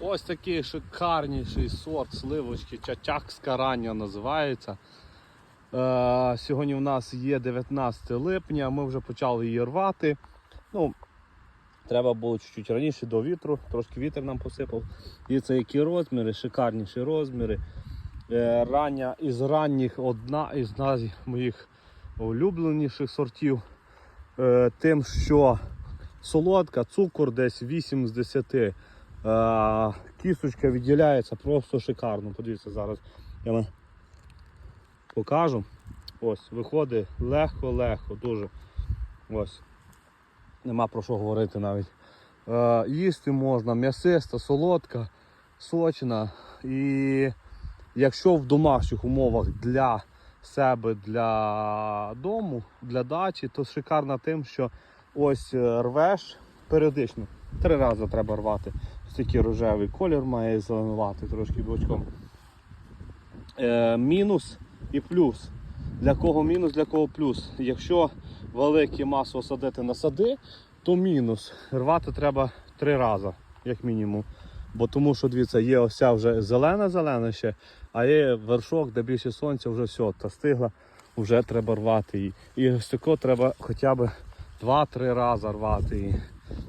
Ось такий шикарніший сорт сливочки, чачакська рання називається. Е, сьогодні у нас є 19 липня, ми вже почали її рвати. Ну, треба було чуть-чуть раніше до вітру, трошки вітер нам посипав. І це які розміри, шикарніші розміри. Е, рання із ранніх одна із моїх улюбленіших сортів. Е, тим, що солодка, цукор десь 8 з 10. Кісточка відділяється просто шикарно. Подивіться, зараз я вам покажу. Ось, виходить легко-легко, дуже. Ось. Нема про що говорити навіть. Їсти можна, м'ясиста, солодка, сочна. І якщо в домашніх умовах для себе, для дому, для дачі, то шикарна тим, що ось е, рвеш періодично. Три рази треба рвати. Такий рожевий колір має зеленувати трошки бочком. Е, мінус і плюс. Для кого мінус, для кого плюс. Якщо великі масово садити на сади, то мінус. Рвати треба три рази, як мінімум. Бо тому що дивіться, є ось ця вже зелена-зелена ще, а є вершок, де більше сонця, вже все, та стигла, вже треба рвати її. І ось тако треба хоча б 2-3 рази рвати її.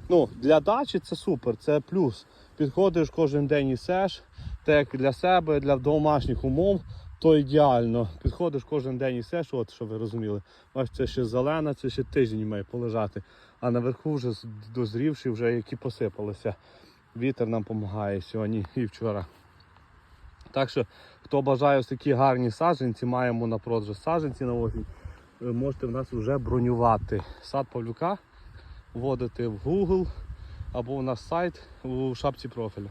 Ну, для дачі це супер, це плюс. Підходиш кожен день і сеш, так як для себе, для домашніх умов, то ідеально. Підходиш кожен день і сеш, от що ви розуміли. Ось це ще зелена, це ще тиждень має полежати. А наверху вже дозрівши, вже які посипалися. Вітер нам допомагає сьогодні і вчора. Так що, хто бажає ось такі гарні саджанці, маємо на продаж саджанці на осінь, ви можете в нас вже бронювати. Сад Павлюка вводити в Google або на сайт у шапці профілю.